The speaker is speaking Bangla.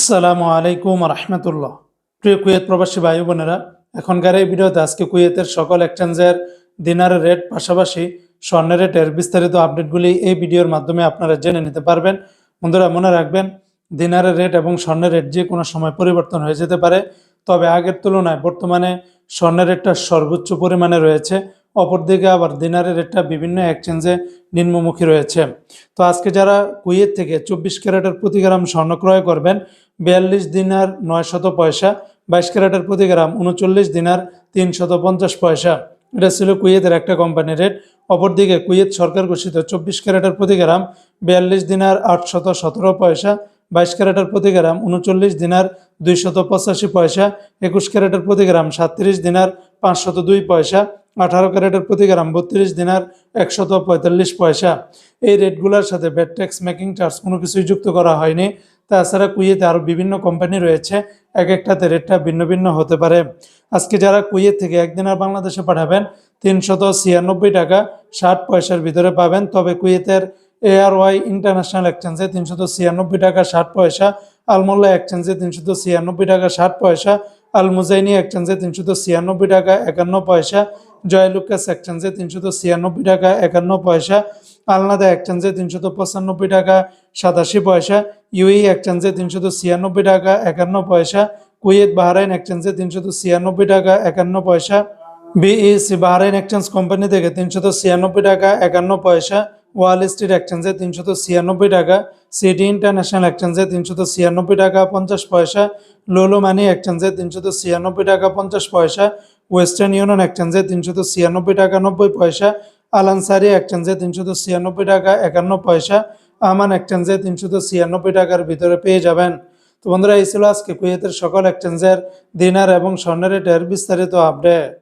আসসালামু আলাইকুম রহমতুল্লাহ। প্রিয় কুয়েত প্রবাসী ভাই বোনেরা, এখনকার এই ভিডিওতে আজকে কুয়েতের সকল এক্সচেঞ্জের দিনারের রেট পাশাপাশি স্বর্ণের রেটের বিস্তারিত আপডেটগুলি এই ভিডিওর মাধ্যমে আপনারা জেনে নিতে পারবেন। বন্ধুরা, মনে রাখবেন দিনারের রেট এবং স্বর্ণের রেট যে কোনো সময় পরিবর্তন হয়ে যেতে পারে। তবে আগের তুলনায় বর্তমানে স্বর্ণের রেটটা সর্বোচ্চ পরিমাণে রয়েছে। অপরদিকে আবার দিনারের রেটটা বিভিন্ন এক্সচেঞ্জে নিম্নমুখী রয়েছে। তো আজকে যারা কুয়েত থেকে চব্বিশ ক্যারেটের প্রতি গ্রাম স্বর্ণ ক্রয় করবেন, বিয়াল্লিশ দিনার নয় শত পয়সা, বাইশ ক্যারেটের প্রতি গ্রাম উনচল্লিশ দিনার তিন শত পঞ্চাশ পয়সা। এটা ছিল কুয়েতের একটা কোম্পানির রেট অপরদিকে কুয়েত সরকার ঘোষিত চব্বিশ ক্যারেটের প্রতি গ্রাম বিয়াল্লিশ দিনার আটশত সতেরো পয়সা, বাইশ ক্যারেটের প্রতি গ্রাম উনচল্লিশ দিনার দুইশত পঁচাশি পয়সা, একুশ ক্যারেটের প্রতি গ্রাম সাতত্রিশ দিনার পাঁচশত দুই পয়সা আঠারো ক্যারেটের প্রতি গ্রাম বত্রিশ দিনার একশত পঁয়তাল্লিশ পয়সা। এই রেটগুলোর সাথে ব্যাট ট্যাক্স, মেকিং চার্জ কোনো কিছুই যুক্ত করা হয়নি। তাছাড়া কুয়েতে আরও বিভিন্ন কোম্পানি রয়েছে, এক একটাতে রেটটা ভিন্ন ভিন্ন হতে পারে। আজকে যারা কুয়েত থেকে একদিন আর বাংলাদেশে পাঠাবেন, তিনশত ছিয়ানব্বই টাকা ষাট পয়সার ভিতরে পাবেন। তবে কুয়েতের এআর ওয়াই ইন্টারন্যাশনাল এক্সচেঞ্জে তিনশত ছিয়ানব্বই টাকা ষাট পয়সা, আলমোল্লা এক্সচেঞ্জে তিনশত ছিয়ানব্বই টাকা ষাট পয়সা আল মুজাইনি এক্সচেঞ্জে তিনশত ছিয়ানব্বই টাকা, একান্ন পয়সা। জয়লুকাস এক্সচেঞ্জে তিনশত ছিয়ানব্বই টাকা, একান্ন পয়সা। আলনাদা এক্সচেঞ্জে তিনশত পঁচানব্বই টাকা, সাতাশি পয়সা। ইউই এক্সচেঞ্জে তিনশত ছিয়ানব্বই টাকা, একান্ন পয়সা। কুয়েত বাহরাইন এক্সচেঞ্জে তিনশত ছিয়ানব্বই টাকা, একান্ন পয়সা। বিইসি বাহরাইন এক্সচেঞ্জ কোম্পানি থেকে তিনশত ছিয়ানব্বই টাকা, একান্ন পয়সা। ওয়াল স্ট্রিট এক্সচেঞ্জে তিনশত ছিয়ানব্বই টাকা সিটি ইন্টারন্যাশনাল এক্সচেঞ্জে তিনশত ছিয়ানব্বই টাকা, পঞ্চাশ পয়সা লোলো মানি এক্সচেঞ্জে তিনশত ছিয়ানব্বই টাকা, পঞ্চাশ পয়সা ওয়েস্টার্ন ইউনিয়ন এক্সচেঞ্জে তিনশত ছিয়ানব্বই টাকা, নব্বই পয়সা আলানসারি এক্সচেঞ্জে তিনশত ছিয়ানব্বই টাকা, একান্ন পয়সা আমান এক্সচেঞ্জে তিনশত ছিয়ানব্বই টাকার ভিতরে পেয়ে যাবেন। তো বন্ধুরা, এই ছিল আজকে কুয়েতের সকল এক্সচেঞ্জের দিনার এবং স্বর্ণের রেটের বিস্তারিত আপডেট